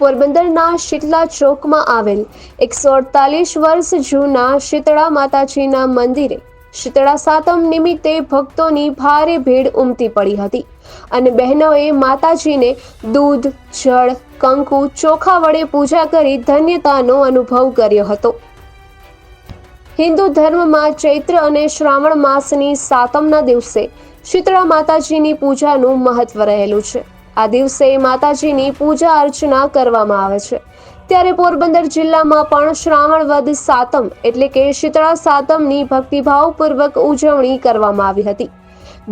પોરબંદરના શીતલા ચોકમાં આવેલ એકસો અડતાલીસ વર્ષ જૂના શીતળા માતાજીના મંદિરે શીતળા સાતમ નિમિત્તે ભક્તોની ભારે ભીડ ઉમટી પડી હતી અને બહેનોએ માતાજીને દૂધ, જળ, કંકુ, ચોખા વડે પૂજા કરી ધન્યતાનો અનુભવ કર્યો હતો. હિન્દુ ધર્મમાં ચૈત્ર અને શ્રાવણ માસની સાતમના દિવસે શીતળા માતાજીની પૂજાનું મહત્વ રહેલું છે. આ દિવસે માતાજીની પૂજા અર્ચના કરવામાં આવે છે. ત્યારે પોરબંદર જિલ્લામાં પણ શ્રાવણ વદ સાતમ એટલે કે શીતળા સાતમની ભક્તિભાવપૂર્વક ઉજવણી કરવામાં આવી હતી.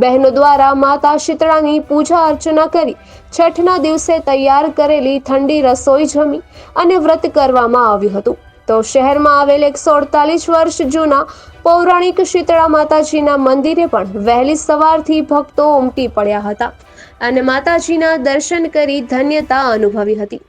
બહેનો દ્વારા માતા શીતળાની પૂજા અર્ચના કરી છઠના દિવસે તૈયાર કરેલી ઠંડી રસોઈ જમી અને વ્રત કરવામાં આવ્યું હતું. તો શહેરમાં આવેલ એકસો અડતાલીસ વર્ષ જૂના પૌરાણિક શીતળા માતાજીના મંદિરે પણ વહેલી સવારથી ભક્તો ઉમટી પડ્યા હતા અને માતાજીના દર્શન કરી ધન્યતા અનુભવી હતી.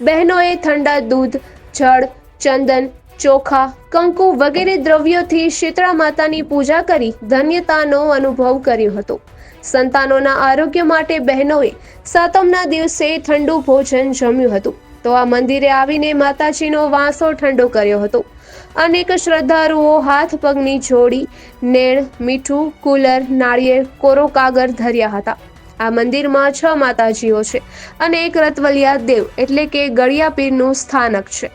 બહેનોએ ઠંડા દૂધ, જળ, ચંદન, ચોખા, કંકુ વગેરે દ્રવ્યોથી શીતળા માતાની પૂજા કરી ધન્યતાનો અનુભવ કર્યો હતો. સંતાનોના આરોગ્ય માટે બહેનોએ સાતમના દિવસે ઠંડુ ભોજન જમ્યું હતું. તો આ મંદિરે આવીને માતાજીનો વાંસો ઠંડો કર્યો હતો. અનેક શ્રદ્ધાળુઓ હાથ પગની જોડી, નેણ, મીઠું, કુલર, નાળિયેર, કોરો કાગર ધર્યા હતા. આ મંદિરમાં છ માતાજીઓ છે અને એક રતવલિયા દેવ એટલે કે ગળિયા પીરનું સ્થાનક છે.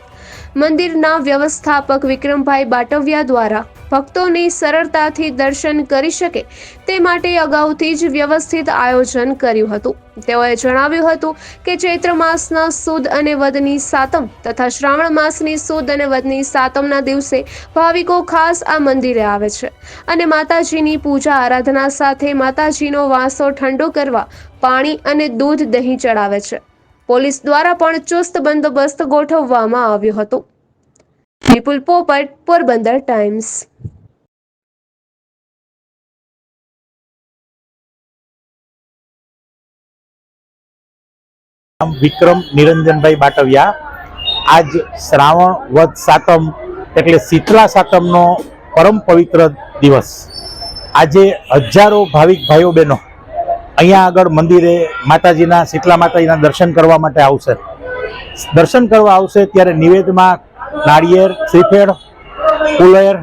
મંદિરના વ્યવસ્થાપક વિક્રમભાઈ બાટવિયા દ્વારા ભક્તોની સરળતાથી દર્શન કરી શકે તે માટે અગાઉથી જ વ્યવસ્થિત આયોજન કર્યું હતું. તેઓએ જણાવ્યું હતું કે ચૈત્ર માસના સુદ અને વદની સાતમ તથા શ્રાવણ માસની સુદ અને વદની સાતમના દિવસે ભાવિકો ખાસ આ મંદિરે આવે છે અને માતાજીની પૂજા આરાધના સાથે માતાજીનો વાંસો ઠંડો કરવા પાણી અને દૂધ દહીં ચડાવે છે. પોલીસ દ્વારા પણ ચુસ્ત બંદોબસ્ત ગોઠવવામાં આવ્યો હતો. વિપુલ પોપટ પોરબંદર ટાઈમ્સ વિક્રમ નિરંજનભાઈ બાટવિયા. આજ શ્રાવણ વધ સાતમ, એટલે શીતલા સાતમનો પરમ પવિત્ર દિવસ. આજે હજારો ભાવિક ભાઈઓ બહેનો અહીંયા આગળ મંદિરે માતાજીના, શીતલા માતાજીના દર્શન કરવા માટે આવશે. દર્શન કરવા આવશે ત્યારે નિવેદમાં નાળિયેર શ્રીફેળ કુલેર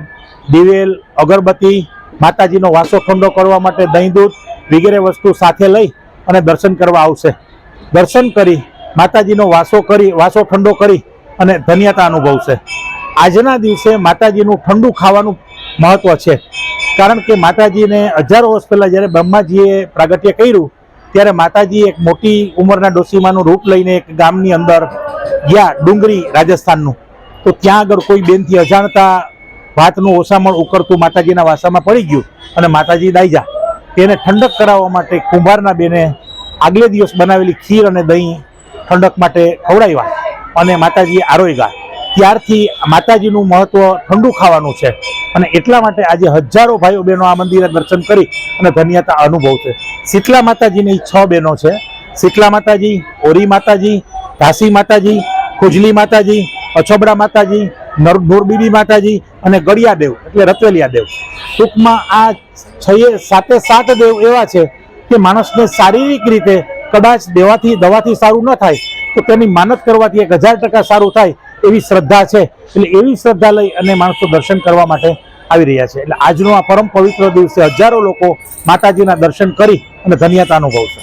દિવેલ, અગરબત્તી, માતાજીનો વાસો ઠંડો કરવા માટે દહીં દૂધ વગેરે વસ્તુ સાથે લઈ અને દર્શન કરવા આવશે. દર્શન કરી, માતાજીનો વાસો કરી, વાસો ઠંડો કરી અને ધન્યતા અનુભવશે. આજના દિવસે માતાજીનું ઠંડુ ખાવાનું મહત્વ છે. કારણ કે માતાજીને હજારો વર્ષ પહેલાં જ્યારે બ્રહ્માજીએ પ્રાગટ્ય કર્યું, ત્યારે માતાજી એક મોટી ઉંમરના ડોસીમાનું રૂપ લઈને એક ગામની અંદર ગયા ડુંગરી રાજસ્થાનનું. તો ત્યાં આગળ કોઈ બેનથી અજાણતા ભાતનું ઓસામણ ઉકળતું માતાજીના વાસામાં પડી ગયું અને માતાજી દાઈજા તેને ઠંડક કરાવવા માટે કુંભારના બેને આગલે દિવસ બનાવેલી ખીર અને દહીં ઠંડક માટે ખવડાવ્યા અને માતાજીએ આરોગ્યા ત્યારથી માતાજીનું મહત્વ ઠંડુ ખાવાનું છે અને એટલા માટે આજે હજારો ભાઈઓ બહેનો આ મંદિરે દર્શન કરી અને ધન્યતા અનુભવશે શીતલા માતાજીની છ બહેનો છે. શીતલા માતાજી, ઓરી માતાજી, ધાસી માતાજી, ખુજલી માતાજી અછબડા માતાજી, નર નૂરબીબી માતાજી અને ગળિયા દેવ, એટલે રતવેલિયા દેવ. ટૂંકમાં આ છયે સાતે સાત દેવ એવા છે કે માણસને શારીરિક રીતે કદાચ દેવાથી, દવાથી સારું ન થાય, તો તેની માનત કરવાથી એક હજાર ટકા સારું થાય એવી શ્રદ્ધા છે. એટલે એવી શ્રદ્ધા લઈ અને માણસો દર્શન કરવા માટે આવી રહ્યા છે. એટલે આજનો આ પરમ પવિત્ર દિવસે હજારો લોકો માતાજીના દર્શન કરી અને ધન્યતા અનુભવશે.